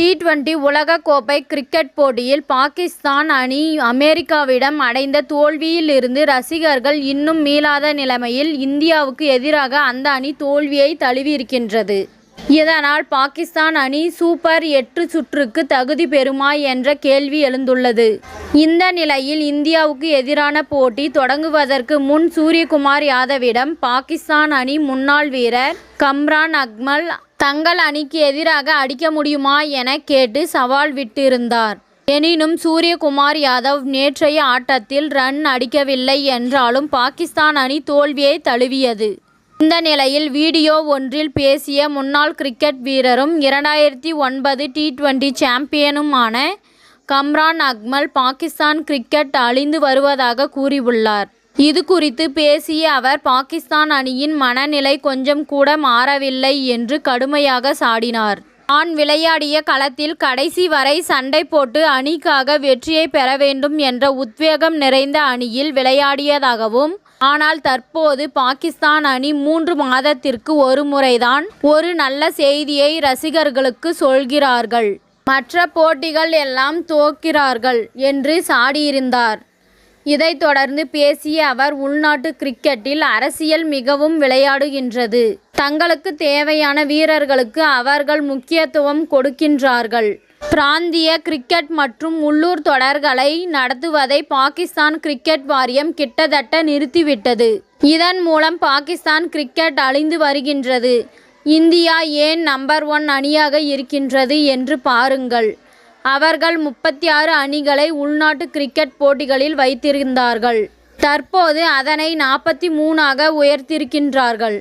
D உலகக்கோப்பை cricket போட்டியில் பாகிஸ்தான் அணி அமெரிக்காவிடம் அடைந்த தோல்வியிலிருந்து ரசிகர்கள் இன்னும் மீளாத நிலைமையில் இந்தியாவுக்கு எதிராக அந்த அணி தோல்வியை தழுவியிருக்கின்றது. இதனால் பாகிஸ்தான் அணி சூப்பர் எட்டு சுற்றுக்கு தகுதி பெறுமா என்ற கேள்வி எழுந்துள்ளது. இந்த நிலையில் இந்தியாவுக்கு எதிரான போட்டி தொடங்குவதற்கு முன் சூரியகுமார் யாதவிடம் பாகிஸ்தான் அணி முன்னாள் வீரர் கம்ரான் அக்மல் தங்கள் அணிக்கு எதிராக அடிக்க முடியுமா என கேட்டு சவால் விட்டிருந்தார். எனினும் சூரியகுமார் யாதவ் நேற்றைய ஆட்டத்தில் ரன் அடிக்கவில்லை என்றாலும் பாகிஸ்தான் அணி தோல்வியை தழுவியது. இந்த நிலையில் வீடியோ ஒன்றில் பேசிய முன்னாள் கிரிக்கெட் வீரரும் இரண்டாயிரத்தி ஒன்பது டி டுவெண்டி சாம்பியனுமான கம்ரான் அக்மல் பாகிஸ்தான் கிரிக்கெட் அழிந்து வருவதாக கூறியுள்ளார். இது குறித்து பேசிய அவர் பாகிஸ்தான் அணியின் மனநிலை கொஞ்சம் கூட மாறவில்லை என்று கடுமையாக சாடினார். நான் விளையாடிய களத்தில் கடைசி வரை சண்டை போட்டு அணிக்காக வெற்றியை பெற வேண்டும் என்ற உத்வேகம் நிறைந்த அணியில் விளையாடியதாகவும் ஆனால் தற்போது பாகிஸ்தான் அணி மூன்று மாதத்திற்கு ஒரு முறைதான் ஒரு நல்ல செய்தியை ரசிகர்களுக்கு சொல்கிறார்கள். மற்ற போட்டிகள் எல்லாம் தோக்கிறார்கள் என்று சாடியிருந்தார். இதைத் தொடர்ந்து பேசிய அவர் உள்நாட்டு கிரிக்கெட்டில் அரசியல் மிகவும் விளையாடுகின்றது. தங்களுக்கு தேவையான வீரர்களுக்கு அவர்கள் முக்கியத்துவம் கொடுக்கின்றார்கள். பிராந்திய கிரிக்கெட் மற்றும் உள்ளூர் தொடர்களை நடத்துவதை பாகிஸ்தான் கிரிக்கெட் வாரியம் கிட்டத்தட்ட நிறுத்திவிட்டது. இதன் மூலம் பாகிஸ்தான் கிரிக்கெட் அழிந்து வருகின்றது. இந்தியா ஏன் நம்பர் ஒன் அணியாக இருக்கின்றது என்று பாருங்கள். அவர்கள் முப்பத்தி ஆறு அணிகளை உள்நாட்டு கிரிக்கெட் போட்டிகளில் வைத்திருந்தார்கள். தற்போது அதனை நாற்பத்தி மூணாக உயர்த்தியிருக்கின்றார்கள்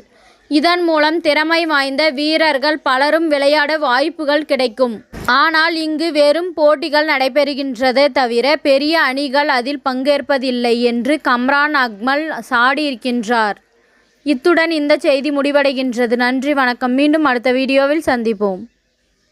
இதன் மூலம் திறமை வாய்ந்த வீரர்கள் பலரும் விளையாட வாய்ப்புகள் கிடைக்கும். ஆனால் இங்கு வெறும் போட்டிகள் நடைபெறுகின்றதே தவிர பெரிய அணிகள் அதில் பங்கேற்பதில்லை என்று கம்ரான் அக்மல் சாடியிருக்கின்றார். இத்துடன் இந்த செய்தி முடிவடைகின்றது. நன்றி வணக்கம். மீண்டும் அடுத்த வீடியோவில் சந்திப்போம்.